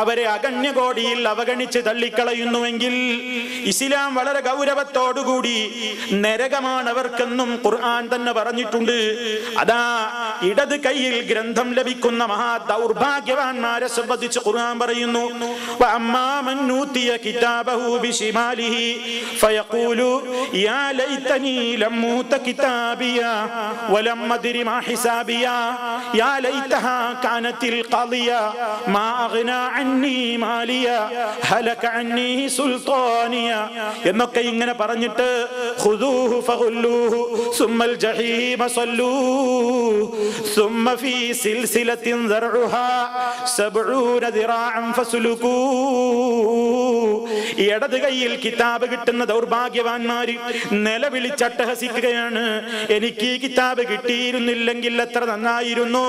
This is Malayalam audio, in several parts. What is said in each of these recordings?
അവരെ അഗണ്യകോടിയിൽ അവഗണിച്ച് തള്ളിക്കളയുന്നുവെങ്കിൽ ഇസ്ലാം വളരെ ഗൗരവത്തോടുകൂടി നരകമാണ് അവർക്കെന്നും ഖുർആൻ തന്നെ പറഞ്ഞിട്ടുണ്ട്. അതാ ഇടത് കൈയിൽ ഗ്രന്ഥം ലഭിക്കുന്ന മഹാ ദൗർഭാഗ്യവാന്മാരെ സംബന്ധിച്ച് ഖുർആൻ പറയുന്നു. യാ ലൈതഹാ കാനത്തിൽ മാ يا ليتني لم أوت كتابيا ولم أدر ما حسابيا يا ليتها كانت القاضية ما أغنى عني ماليا هلك عني سلطانيا എന്നൊക്കെ ഇങ്ങനെ പറഞ്ഞിട്ട് خذوه فغلوه ثم الجحيم صلوه ثم في سلسلة ذرعها سبعون ذراعا فسلكوه ഇടത് കൈയിൽ കിതാബ് കിട്ടുന്ന ദൗർഭാഗ്യവാന്മാര് നിലവിളിച്ചട്ടഹസിക്കുകയാണ്. എനിക്ക് ഈ കിതാബ് കിട്ടിയിരുന്നില്ലെങ്കിൽ എത്ര നന്നായിരുന്നു?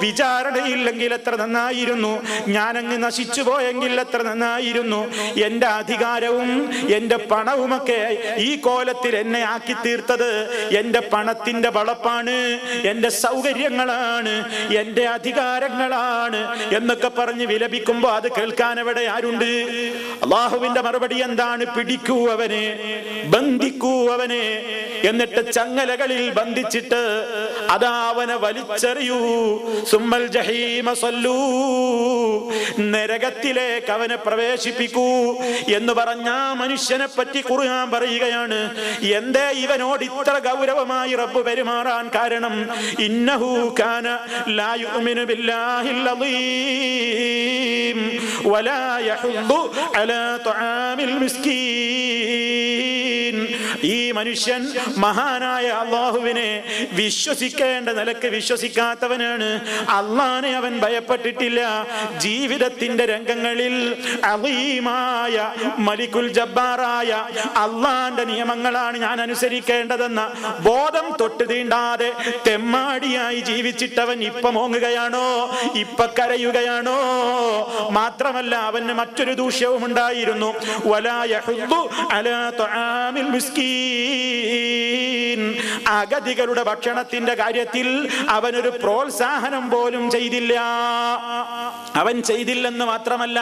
വിചാരണയില്ലെങ്കിൽ എത്ര നന്നായിരുന്നു? ഞാനങ്ങ് നശിച്ചു പോയെങ്കിൽ എത്ര നന്നായിരുന്നു? എന്റെ അധികാരവും എന്റെ പണവുമൊക്കെ ഈ കോലത്തിൽ എന്നെ ആക്കി തീർത്തത് എന്റെ പണത്തിന്റെ വളപ്പാണ് എന്റെ സൗകര്യങ്ങളാണ് എന്റെ അധികാരങ്ങളാണ് എന്നൊക്കെ പറഞ്ഞ് വിലപിക്കുമ്പോ അത് കേൾക്കാൻ അവിടെ ആരുണ്ട്? അള്ളാഹുവിന്റെ മറുപടി എന്താണ്? പിടിക്കൂ അവനെ ബന്ധിക്കൂ അവനെ എന്നിട്ട് ചങ്ങലകളിൽ ബന്ധിച്ചിട്ട് അതാ അവനെ വലിച്ചെറിയൂ. സുമ്മൽ ജഹീമ സല്ലൂ. നരകത്തിലേക്ക് അവനെ പ്രവേശിപ്പിക്കൂ എന്ന് പറഞ്ഞ മനുഷ്യനെ പറ്റി കുറുകാൻ പറയുകയാണ്. എന്തേ ഇവനോട് ഇത്ര ഗൗരവമായി റബ്ബ് പെരുമാറാൻ കാരണം? ഇന്നഹൂ കാന ലാ യുഅ്മിനു ബില്ലാഹിൽ വലാ അലാ തുആമിൽ മിസ്കീൻ ഈ മനുഷ്യൻ മഹാനായ അള്ളാഹുവിനെ വിശ്വസിക്കേണ്ട നിലയ്ക്ക് വിശ്വസിക്കാത്തവനാണ്. അള്ളാനെ അവൻ ഭയപ്പെട്ടിട്ടില്ല. ജീവിതത്തിന്റെ രംഗങ്ങളിൽ അലീമായ മലിക്കുൽ ജബ്ബാറായ അള്ളാന്റെ നിയമങ്ങളാണ് ഞാൻ അനുസരിക്കേണ്ടതെന്ന ബോധം തൊട്ട് തീണ്ടാതെ തെമ്മാടിയായി ജീവിച്ചിട്ടവൻ ഇപ്പൊ മോങ്ങുകയാണോ ഇപ്പൊ കരയുകയാണോ? മാത്രമല്ല അവന് മറ്റൊരു ദൂഷ്യവും ഉണ്ടായിരുന്നു വലാ യഹുദ്ദു അലാ മിസ്കീൻ. അഗതികളുടെ ഭക്ഷണത്തിന്റെ കാര്യത്തിൽ അവനൊരു പ്രോത്സാഹനം പോലും ചെയ്തില്ല. അവൻ ചെയ്തില്ലെന്ന് മാത്രമല്ല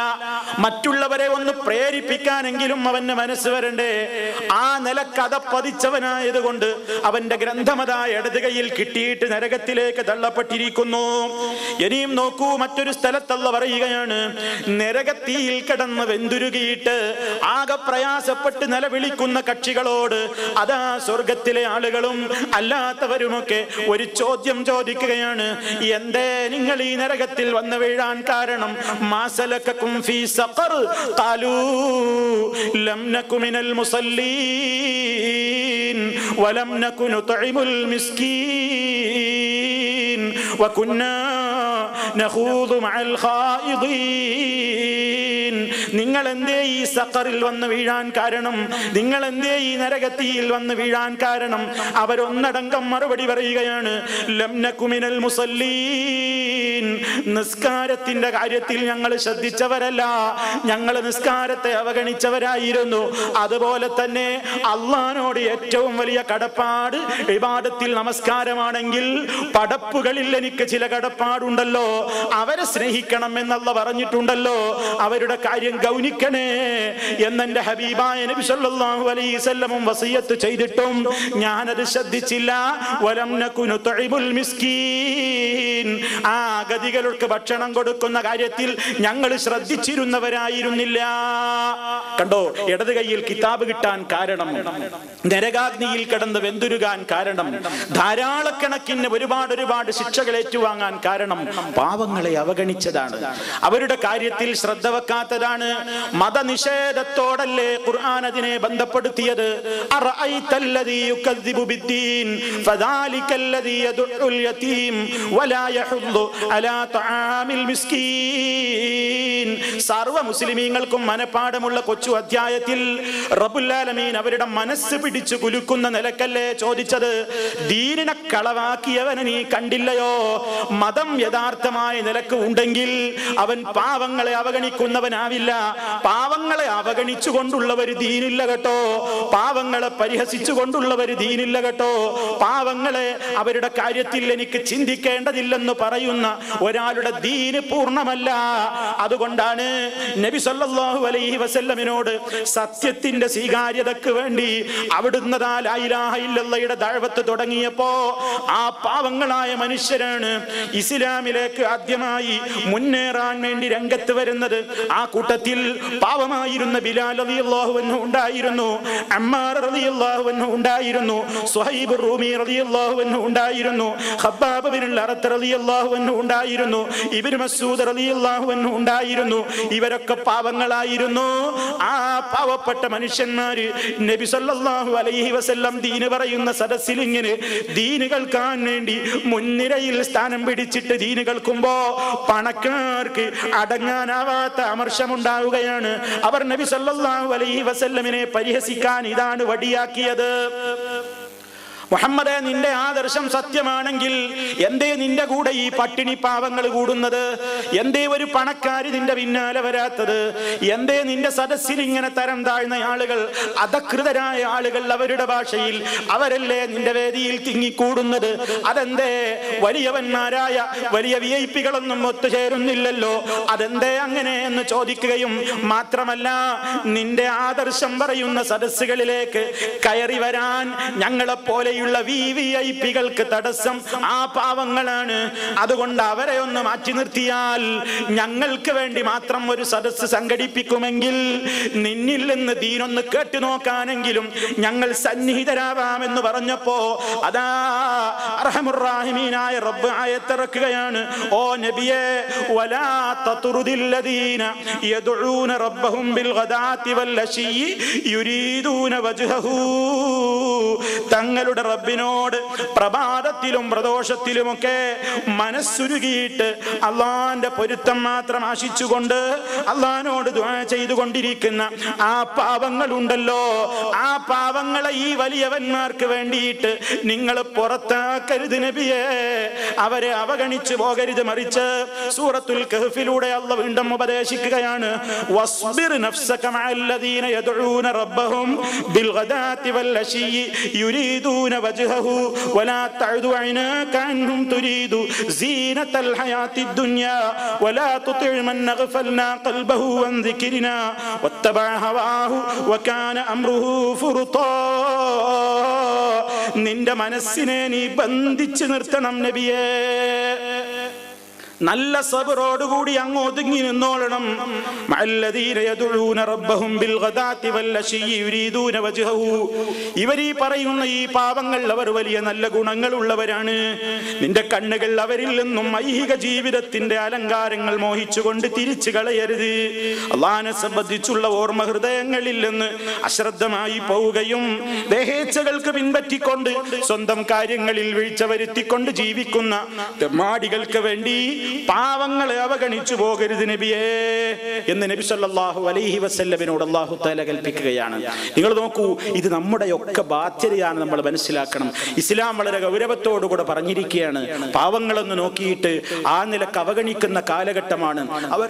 മറ്റുള്ളവരെ ഒന്ന് പ്രേരിപ്പിക്കാനെങ്കിലും അവന് മനസ്സ് വരണ്ടേ. ആ നിലക്കഥ പതിച്ചവനായതുകൊണ്ട് അവന്റെ ഗ്രന്ഥമതായ ഇടതുകയിൽ കിട്ടിയിട്ട് നരകത്തിലേക്ക് തള്ളപ്പെട്ടിരിക്കുന്നു. ഇനിയും നോക്കൂ മറ്റൊരു സ്ഥലത്തല്ല പറയുകയാണ് നരകത്തിയിൽ കിടന്ന് വെന്തുരുകിയിട്ട് ആകെ പ്രയാസപ്പെട്ട് നിലവിളിക്കുന്ന കക്ഷികളോട് അതാ സ്വർഗത്തിലെ ആളുകളും അല്ലാത്തവരുമൊക്കെ ഒരു ചോദ്യം ചോദിക്കുകയാണ് എന്തേ നിങ്ങൾ ഈ നരകത്തിൽ വന്നു വീഴാൻ കാരണം? മാസലക്കും ഫീ സഖർ. ഖാലൂ ലം നകു മിനൽ മുസല്ലീൻ വലം നകു നുത്ഇമുൽ മിസ്കീൻ വകുന്നാ നിങ്ങൾ എന്തേ ഈ സഖറിൽ വന്ന് വീഴാൻ കാരണം? നിങ്ങൾ എന്തേ ഈ നരകത്തിയിൽ വന്ന് വീഴാൻ കാരണം? അവരൊന്നടങ്കം മറുപടി പറയുകയാണ് ലം മുസല്ലീൻ. നിസ്കാരത്തിന്റെ കാര്യത്തിൽ ഞങ്ങൾ ശ്രദ്ധിച്ചവരല്ല. ഞങ്ങൾ നിസ്കാരത്തെ അവഗണിച്ചവരായിരുന്നു. അതുപോലെ തന്നെ അള്ളഹാനോട് ഏറ്റവും വലിയ കടപ്പാട് വിവാദത്തിൽ നമസ്കാരമാണെങ്കിൽ പടപ്പുകളിൽ എനിക്ക് ചില കടപ്പാടുണ്ടല്ലോ. അവരെ സ്നേഹിക്കണം എന്നല്ല പറഞ്ഞിട്ടുണ്ടല്ലോ. അവരുടെ കാര്യം ഗൗനിക്കണേ എന്നെ ഹബീബായ നബി സല്ലല്ലാഹു അലൈഹി വസിയത്ത് ചെയ്തിട്ടും ഞാനത് ശ്രദ്ധിച്ചില്ല. വലം നകുനു തുഇമുൽ മിസ്കീൻ. ആ ഗതികൾക്ക് ഭക്ഷണം കൊടുക്കുന്ന കാര്യത്തിൽ ഞങ്ങൾ ശ്രദ്ധിച്ചിരുന്നവരായിരുന്നില്ല. കണ്ടോ ഇടത് കയ്യിൽ കിതാബ് കിട്ടാൻ കാരണം നരകാഗ്നിയിൽ കിടന്ന് വെന്തുരുകാൻ കാരണം ധാരാളക്കണക്കിന് ഒരുപാട് ഒരുപാട് ശിക്ഷകൾ ഏറ്റുവാങ്ങാൻ കാരണം പാവങ്ങളെ അവഗണിച്ചതാണ്. അവരുടെ കാര്യത്തിൽ ശ്രദ്ധ വെക്കാത്തതാണ്. മതനിഷേധത്തോടല്ലേ ഖുർആൻ അതിനെ ബന്ധപ്പെടുത്തിയത്? യഹുദ്ദു അലാ തആമിൽ സർവ മുസ്ലിമീങ്ങൾക്കും മനപ്പാടമുള്ള കൊച്ചു അധ്യായത്തിൽ റബുല്ലാലമീൻ അവരുടെ മനസ്സ് പിടിച്ചു കുലുക്കുന്ന നിലക്കല്ലേ ചോദിച്ചത്? ദീനിനെ കളവാക്കിയവനെ നീ കണ്ടില്ലയോ? മതം യഥാർത്ഥമായ നിലയ്ക്ക് ഉണ്ടെങ്കിൽ അവൻ പാവങ്ങളെ അവഗണിക്കുന്നവനാവില്ല. പാവങ്ങളെ അവഗണിച്ചുകൊണ്ടുള്ളവർ ദീനില്ല കേട്ടോ. പാവങ്ങളെ പരിഹസിച്ചുകൊണ്ടുള്ളവർ ദീനില്ല കേട്ടോ. പാവങ്ങളെ അവരുടെ കാര്യത്തിൽ എനിക്ക് ചിന്തിക്കേണ്ടതില്ലെന്ന് പറയുന്ന ഒരാളുടെ ദീന് പൂർണമല്ല. അതുകൊണ്ടാണ് നബി സല്ലല്ലാഹു അലൈഹി വസല്ലമിനോട് സത്യത്തിന്റെ സ്വീകാര്യതക്ക് വേണ്ടി അവിടുന്ന് ഇല്ലല്ലയുടെ ദഅവത്ത് തുടങ്ങിയപ്പോ ആ പാവങ്ങളായ മനുഷ്യരാണ് ഇസ്ലാമിലേക്ക് ആദ്യമായി മുന്നേറാൻ വേണ്ടി രംഗത്ത് വരുന്നത്. ആ കൂട്ടത്തിൽ പാവമായിരുന്ന ബിലാൽ റളിയല്ലാഹു അൻഹു ഉണ്ടായിരുന്നു അമ്മാർ റളിയല്ലാഹു അൻഹു ഉണ്ടായിരുന്നു സുഹൈബ് റൂമി റളിയല്ലാഹു അൻഹു ഉണ്ടായിരുന്നു ഖബ്ബാബ് ബിൻ അറത്ത് റളിയല്ലാഹു അൻഹു ഉണ്ടായിരുന്നു റളിയല്ലാഹു അൻഹു ഉണ്ടായിരുന്നു. ഇവരൊക്കെ പാവങ്ങളായിരുന്നു. ആ പാവപ്പെട്ട മനുഷ്യന്മാര് നബി സല്ലല്ലാഹു അലൈഹി വസല്ലം ദീന് പറയുന്ന സദസ്സിൽ ഇങ്ങനെ ദീന് കേൾക്കാൻ വേണ്ടി മുൻനിരയിൽ സ്ഥാനം പിടിച്ചിട്ട് ദീന് കേൾക്കുമ്പോ പണക്കാർക്ക് അടങ്ങാനാവാത്ത അമർഷമുണ്ടാവുകയാണ്. അവർ നബി സല്ലല്ലാഹു അലൈഹി വസല്ലമിനെ പരിഹസിക്കാൻ ഇതാണ് വടിയാക്കിയത്. മുഹമ്മദെ നിന്റെ ആദർശം സത്യമാണെങ്കിൽ എന്തേ നിന്റെ കൂടെ ഈ പട്ടിണി പാവങ്ങൾ കൂടുന്നത്? എന്തേ ഒരു പണക്കാരി നിന്റെ പിന്നാലെ വരാത്തത്? എന്തേ നിന്റെ സദസ്സിൽ ഇങ്ങനെ തരം താഴ്ന്ന ആളുകൾ അധകൃതരായ ആളുകൾ അവരുടെ ഭാഷയിൽ അവരല്ലേ നിന്റെ വേദിയിൽ തിങ്ങിക്കൂടുന്നത്? അതെന്തേ വലിയവന്മാരായ വലിയ വി ഐ പികളൊന്നും ഒത്തുചേരുന്നില്ലല്ലോ? അതെന്തേ അങ്ങനെ എന്ന് ചോദിക്കുകയും മാത്രമല്ല നിന്റെ ആദർശം പറയുന്ന സദസ്സുകളിലേക്ക് കയറി വരാൻ ഞങ്ങളെ പോലെയുള്ള വി വി ഐ പികൾക്ക് തടസ്സം ആ പാവങ്ങളാണ്. അതുകൊണ്ട് അവരെ ഒന്ന് മാറ്റി നിർത്തിയാൽ ഞങ്ങൾക്ക് വേണ്ടി മാത്രം ഒരു സദസ്സ് സംഘടിപ്പിക്കുമെങ്കിൽ നിന്നിൽ നിന്ന് ദീനൊന്ന് കേട്ടു നോക്കാനെങ്കിലും ഞങ്ങൾ സന്നിഹിതരാവാമെന്ന് പറഞ്ഞപ്പോ അതാ റബ്ബ് ആയത്തിറക്കുകയാണ്. ഓ നബിയെ വലാ ربهم بالغداة റബ്ബഹും ബിൽ وجهه തങ്ങളുടെ റബ്ബിനോട് പ്രഭാതത്തിലും പ്രദോഷത്തിലുമൊക്കെ മനസ്സുരുകിയിട്ട് അള്ളാന്റെ പൊരുത്തം മാത്രം ആശിച്ചുകൊണ്ട് അള്ളഹാനോട് ചെയ്തുകൊണ്ടിരിക്കുന്ന ആ പാവങ്ങളുണ്ടല്ലോ. ആ പാവങ്ങളെ ഈ വലിയവന്മാർക്ക് വേണ്ടിയിട്ട് നിങ്ങൾ പുറത്താക്കരുത് നബിയെ. അവരെ അവഗണിച്ചു പോകരുത് മറിച്ച്. സൂറത്തുൽ കഹ്ഫിലൂടെ അല്ല വീണ്ടും ഉപദേശിക്കുകയാണ്. വസ്ബിർ നഫ്സക മഅല്ലദീന റബ്ബഹും ബിൽ ഗദാതി വൽ വജ്ഹഹു വലാ തഅദു ഐനാക അൻഹും തുരീദു സീനത്തൽ ഹയാത്തിദ് ദുനിയാ വലാ തുതിഅ മൻ അഗ്ഫൽനാ ഖൽബഹു അൻ ദിക്രിനാ വത്തബഅ ഹവാഹു വകാന അംറുഹു ഫുർത്താ നിന്റെ മനസ്സിനെ നീ ബന്ധിച്ചു നിർത്തണം നബിയേ നല്ല സബറോടുകൂടി അങ്ങ് ഒതുങ്ങി നിന്നോളണം. ഇവർ ഈ പറയുന്ന ഈ പാപങ്ങൾ അവർ വലിയ നല്ല ഗുണങ്ങളുള്ളവരാണ്. നിന്റെ കണ്ണുകൾ അവരിൽ നിന്നും ഐഹിക ജീവിതത്തിന്റെ അലങ്കാരങ്ങൾ മോഹിച്ചുകൊണ്ട് തിരിച്ചു കളയരുത്. അള്ളഹാനെ സംബന്ധിച്ചുള്ള ഓർമ്മ ഹൃദയങ്ങളിൽ നിന്ന് അശ്രദ്ധമായി പോവുകയും ദേഹേച്ഛകൾക്ക് പിൻപറ്റിക്കൊണ്ട് സ്വന്തം കാര്യങ്ങളിൽ വീഴ്ച വരുത്തിക്കൊണ്ട് ജീവിക്കുന്ന തെമ്മാടികൾക്ക് വേണ്ടി പാവങ്ങളെ അവഗണിച്ചു പോകരുത് നബിയേ എന്ന് നബി സല്ലാഹു അലൈഹി വസല്ലമിനോട് അള്ളാഹു തല കൽപ്പിക്കുകയാണ്. നിങ്ങൾ നോക്കൂ ഇത് നമ്മുടെയൊക്കെ ബാധ്യതയാണ് നമ്മൾ മനസ്സിലാക്കണം. ഇസ്ലാം വളരെ ഗൗരവത്തോടു കൂടെ പറഞ്ഞിരിക്കുകയാണ്. പാവങ്ങളൊന്ന് നോക്കിയിട്ട് ആ നിലയ്ക്ക് അവഗണിക്കുന്ന കാലഘട്ടമാണ്. അവർ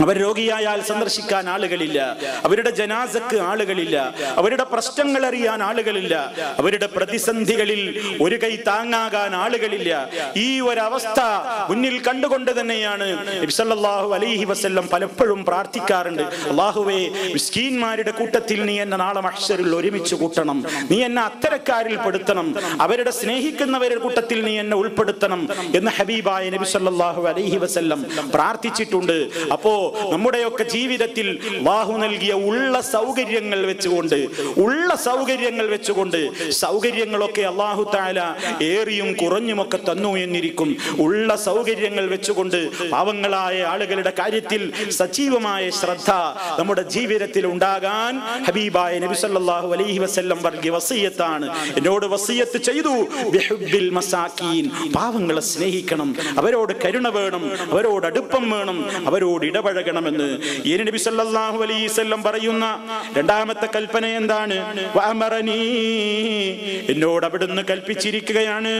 അവർ രോഗിയായാൽ സന്ദർശിക്കാൻ ആളുകളില്ല. അവരുടെ ജനാസക്ക് ആളുകളില്ല. അവരുടെ പ്രശ്നങ്ങൾ അറിയാൻ ആളുകളില്ല. അവരുടെ പ്രതിസന്ധികളിൽ ഒരു കൈ താങ്ങാകാൻ ആളുകളില്ല. ഈ ഒരവസ്ഥ മുന്നിൽ കണ്ടുകൊണ്ട് തന്നെയാണ് നബി സല്ലല്ലാഹു അലൈഹി വസ്ല്ലം പലപ്പോഴും പ്രാർത്ഥിക്കാറുണ്ട്. അള്ളാഹുവേ മിസ്കീന്മാരുടെ കൂട്ടത്തിൽ നീ എന്നെ നാളെ മഹ്ശറിൽ ഒരുമിച്ച് കൂട്ടണം. നീ എന്നെ അത്തരക്കാരിൽ പെടുത്തണം. അവരുടെ സ്നേഹിക്കുന്നവരുടെ കൂട്ടത്തിൽ നീ എന്നെ ഉൾപ്പെടുത്തണം എന്ന് ഹബീബായ നബി സല്ലല്ലാഹു അലൈഹി വസ്ല്ലം പ്രാർത്ഥിച്ചിട്ടുണ്ട്. അപ്പോ നമ്മുടെയൊക്കെ ജീവിതത്തിൽ വാഹു നൽകിയ ഉള്ള സൗകര്യങ്ങൾ വെച്ചുകൊണ്ട് ഉള്ള സൗകര്യങ്ങൾ വെച്ചുകൊണ്ട് സൗകര്യങ്ങളൊക്കെ അള്ളാഹു താല ഏറിയും കുറഞ്ഞുമൊക്കെ തന്നു എന്നിരിക്കും. ഉള്ള സൗകര്യങ്ങൾ വെച്ചുകൊണ്ട് പാവങ്ങളായ ആളുകളുടെ കാര്യത്തിൽ സജീവമായ ശ്രദ്ധ നമ്മുടെ ജീവിതത്തിൽ ഉണ്ടാകാൻ ഹബീബായ നബി സല്ലല്ലാഹു അലൈഹി വസല്ലം വർഗീയ വസീയത്താണ്. എന്നോട് വസീയത്ത് ചെയ്തു. മസാക്കീൻ. പാവങ്ങളെ സ്നേഹിക്കണം. അവരോട് കരുണ വേണം. അവരോട് അടുപ്പം വേണം. അവരോട് ഇടപഴകണമെന്ന് ഏരി നബി സല്ലല്ലാഹു അലൈഹി പറയുന്ന രണ്ടാമത്തെ കൽപ്പന എന്താണ്? എന്നോട് അവിടുന്ന് കൽപ്പിച്ചിരിക്കുകയാണ്.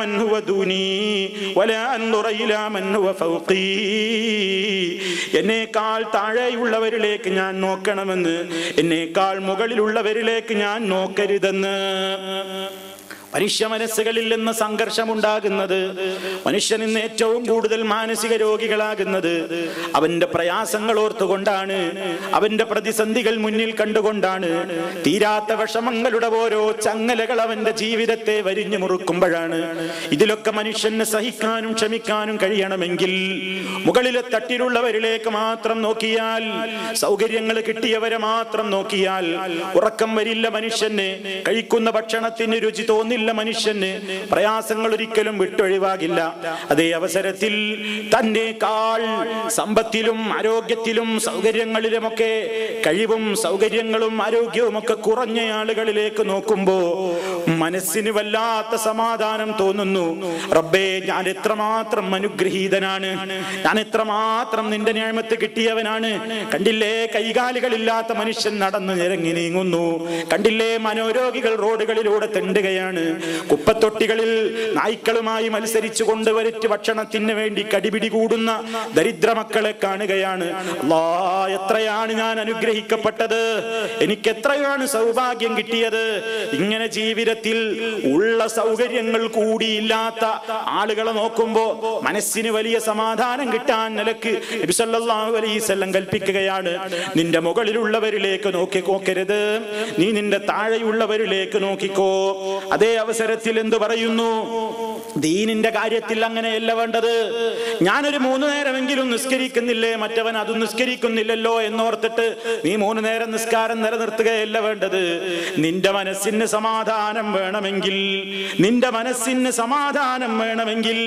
മൻ ഹുവ ദൂനീ വലാ മൻ എന്നേക്കാൾ താഴെയുള്ളവരിലേക്ക് ഞാൻ നോക്കണമെന്ന് എന്നേക്കാൾ മുകളിലുള്ളവരിലേക്ക് ഞാൻ നോക്കരുതെന്ന്. മനുഷ്യ മനസ്സുകളിൽ നിന്ന് സംഘർഷമുണ്ടാകുന്നത് മനുഷ്യൻ ഇന്ന് ഏറ്റവും കൂടുതൽ മാനസിക രോഗികളാകുന്നത് അവന്റെ പ്രയാസങ്ങൾ ഓർത്തുകൊണ്ടാണ് അവന്റെ പ്രതിസന്ധികൾ മുന്നിൽ കണ്ടുകൊണ്ടാണ് തീരാത്ത വിഷമങ്ങളുടെ ഓരോ ചങ്ങലകൾ അവന്റെ ജീവിതത്തെ വരിഞ്ഞു മുറുക്കുമ്പോഴാണ്. ഇതിലൊക്കെ മനുഷ്യന് സഹിക്കാനും ക്ഷമിക്കാനും കഴിയണമെങ്കിൽ മുകളിലെ തട്ടിലുള്ളവരിലേക്ക് മാത്രം നോക്കിയാൽ സൗകര്യങ്ങൾ കിട്ടിയവരെ മാത്രം നോക്കിയാൽ ഉറക്കം വരില്ല മനുഷ്യന്. കഴിക്കുന്ന ഭക്ഷണത്തിന് രുചി തോന്നില്ല മനുഷ്യന് പ്രയാസങ്ങൾ ഒരിക്കലും വിട്ടൊഴിവാകില്ല. അതേ അവസരത്തിൽ തന്നെക്കാൾ സമ്പത്തിലും ആരോഗ്യത്തിലും സൗകര്യങ്ങളിലുമൊക്കെ കഴിവും സൗകര്യങ്ങളും ആരോഗ്യവും ഒക്കെ കുറഞ്ഞ ആളുകളിലേക്ക് നോക്കുമ്പോ മനസ്സിന് വല്ലാത്ത സമാധാനം തോന്നുന്നു. റബ്ബേ ഞാൻ എത്രമാത്രം അനുഗ്രഹീതനാണ്. ഞാൻ എത്രമാത്രം നിന്റെ ഞാമത്ത് കിട്ടിയവനാണ്. കണ്ടില്ലേ കൈകാലുകളില്ലാത്ത മനുഷ്യൻ നടന്ന് നിരങ്ങി നീങ്ങുന്നു. കണ്ടില്ലേ മനോരോഗികൾ റോഡുകളിലൂടെ തെണ്ടുകയാണ്. കുപ്പത്തൊട്ടികളിൽ നായ്ക്കളുമായി മത്സരിച്ചു കൊണ്ടുവരറ്റ് ഭക്ഷണത്തിന് വേണ്ടി കടിപിടി കൂടുന്ന ദരിദ്ര മക്കളെ കാണുകയാണ്. എത്രയാണ് ഞാൻ അനുഗ്രഹിക്കപ്പെട്ടത്? എനിക്ക് എത്രയാണ് സൗഭാഗ്യം കിട്ടിയത്? ഇങ്ങനെ ജീവിതത്തിൽ ഉള്ള സൗകര്യങ്ങൾ കൂടിയില്ലാത്ത ആളുകളെ നോക്കുമ്പോ മനസ്സിന് വലിയ സമാധാനം കിട്ടാൻ നിലയ്ക്ക് നബി സല്ലല്ലാഹു അലൈഹി വസല്ലം കൽപ്പിക്കുകയാണ്. നിന്റെ മുകളിലുള്ളവരിലേക്ക് നോക്കി നോക്കരുത്. നീ നിന്റെ താഴെയുള്ളവരിലേക്ക് നോക്കിക്കോ. അതേ അവസരത്തിൽ എന്തു പറയുന്നു? ദീനിന്റെ കാര്യത്തിൽ അങ്ങനെയല്ല വേണ്ടത്. ഞാനൊരു മൂന്ന് നേരമെങ്കിലും നിസ്കരിക്കുന്നില്ലേ? മറ്റവൻ അത് നിസ്കരിക്കുന്നില്ലല്ലോ എന്നോർത്തിട്ട് നീ മൂന്ന് നേരം നിസ്കാരം നിലനിർത്തുകയല്ല വേണ്ടത്. നിന്റെ മനസ്സിന് സമാധാനം വേണമെങ്കിൽ നിന്റെ മനസ്സിന് സമാധാനം വേണമെങ്കിൽ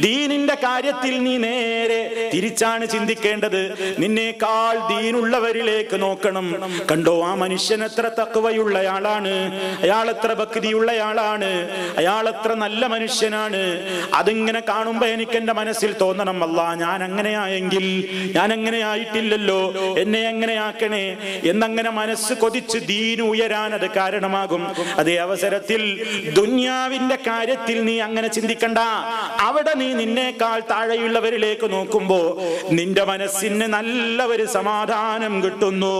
ദീനിന്റെ കാര്യത്തിൽ നീ നേരെ തിരിച്ചാണ് ചിന്തിക്കേണ്ടത്. നിന്നേക്കാൾ ദീനുള്ളവരിലേക്ക് നോക്കണം. കണ്ടോ ആ മനുഷ്യൻ എത്ര തക്കവയുള്ളയാളാണ് അയാൾ എത്ര ഭക്തിയുള്ളയാളാണ്. അയാൾ എത്ര നല്ല മനുഷ്യനാണ് അതിങ്ങനെ കാണുമ്പോ എനിക്ക് എന്റെ മനസ്സിൽ തോന്നണം അല്ല ഞാൻ അങ്ങനെയായെങ്കിൽ ഞാൻ അങ്ങനെ ആയിട്ടില്ലല്ലോ എന്നെ എങ്ങനെ ആക്കണേ എന്നങ്ങനെ മനസ്സ് കൊതിച്ച് ദീന് ഉയരാൻ അത് കാരണമാകും. അതേ അവസരത്തിൽ ദുന്യാവിന്റെ കാര്യത്തിൽ നീ അങ്ങനെ ചിന്തിക്കണ്ട. അവിടെ നീ നിന്നേക്കാൾ താഴെയുള്ളവരിലേക്ക് നോക്കുമ്പോ നിന്റെ മനസ്സിന് നല്ല ഒരു സമാധാനം കിട്ടുന്നു.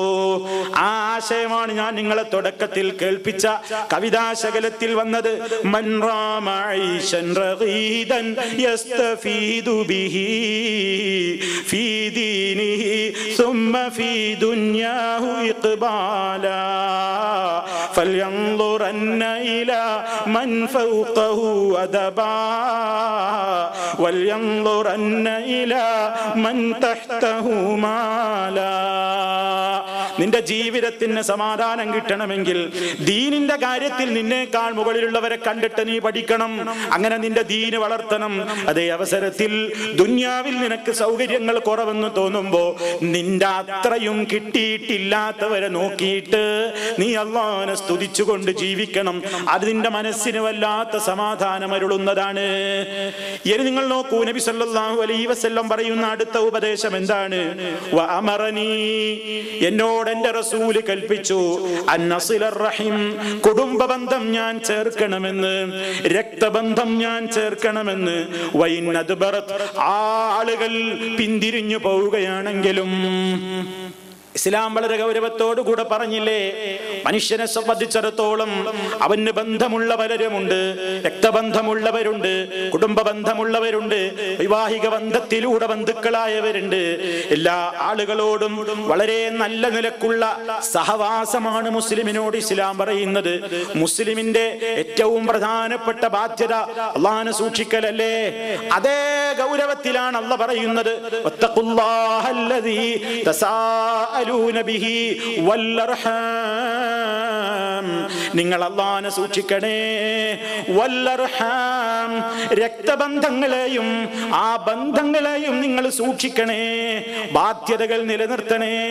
ആ ആശയമാണ് ഞാൻ നിങ്ങളെ തുടക്കത്തിൽ കേൾപ്പിച്ച കവിതാശകലത്തിൽ വന്നത്. മൻ عيشا رغيدا يستفيد به في دينه ثم في دنياه إقبالا. فلينظرن إلى من فوقه أدبا ولينظرن إلى من تحته مالا നിന്റെ ജീവിതത്തിന് സമാധാനം കിട്ടണമെങ്കിൽ ദീനിന്റെ കാര്യത്തിൽ നിന്നേക്കാൾ മുകളിലുള്ളവരെ കണ്ടിട്ട് നീ പഠിക്കണം അങ്ങനെ നിന്റെ ദീന് വളർത്തണം അതേ അവസരത്തിൽ ദുന്യാവിൽ നിനക്ക് സൗകര്യങ്ങൾ കുറവെന്ന് തോന്നുമ്പോ നിന്റെ അത്രയും കിട്ടിയിട്ടില്ലാത്തവരെ നോക്കിയിട്ട് നീ അള്ളാനെ സ്തുതിച്ചുകൊണ്ട് ജീവിക്കണം. അത് നിന്റെ മനസ്സിന് വല്ലാത്ത സമാധാനം അരുളുന്നതാണ് ഇനി നിങ്ങൾ നോക്കൂ നബി സല്ലല്ലാഹു അലൈഹി വസല്ലം പറയുന്ന അടുത്ത ഉപദേശം എന്താണ്? വഅമറനി എന്നോട് എന്റെ റസൂൽ കൽപ്പിച്ചു അന്നസിലർ റഹിം കുടുംബ ബന്ധം ഞാൻ ചേർക്കണമെന്ന് രക്തബന്ധം ഞാൻ ചേർക്കണമെന്ന്. വൈനദ്ബറത് ആളുകൾ പിന്തിരിഞ്ഞു പോവുകയാണെങ്കിലും ഇസ്ലാം വളരെ ഗൗരവത്തോടു കൂടെ പറഞ്ഞില്ലേ? മനുഷ്യനെ സംബന്ധിച്ചിടത്തോളം അവന് ബന്ധമുള്ള പലരുമുണ്ട് രക്തബന്ധമുള്ളവരുണ്ട് കുടുംബ ബന്ധമുള്ളവരുണ്ട് വൈവാഹിക ബന്ധത്തിലൂടെ ബന്ധുക്കളായവരുണ്ട്. എല്ലാ ആളുകളോടും വളരെ നല്ല നിലക്കുള്ള സഹവാസമാണ് മുസ്ലിമിനോട് ഇസ്ലാം പറയുന്നത്. മുസ്ലിമിന്റെ ഏറ്റവും പ്രധാനപ്പെട്ട ബാധ്യത അള്ളാഹാനെ സൂക്ഷിക്കലല്ലേ? അതേ ഗൗരവത്തിലാണ് അള്ള പറയുന്നത്. ബിഹി വല്ലർഹാം. നിങ്ങൾ അള്ളാനെ സൂക്ഷിക്കണേ. വല്ലർഹാം. രക്തബന്ധങ്ങളെയും ആ ബന്ധങ്ങളെയും നിങ്ങൾ സൂക്ഷിക്കണേ. ബാധ്യതകൾ നിലനിർത്തണേ.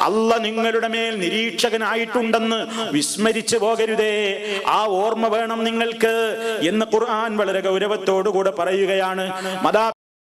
അല്ല നിങ്ങളുടെ മേൽ നിരീക്ഷകനായിട്ടുണ്ടെന്ന് വിസ്മരിച്ചു പോകരുതേ. ആ ഓർമ്മ വേണം നിങ്ങൾക്ക് എന്ന് ഖുർആൻ വളരെ ഗൗരവത്തോടുകൂടെ പറയുകയാണ്. മാതാ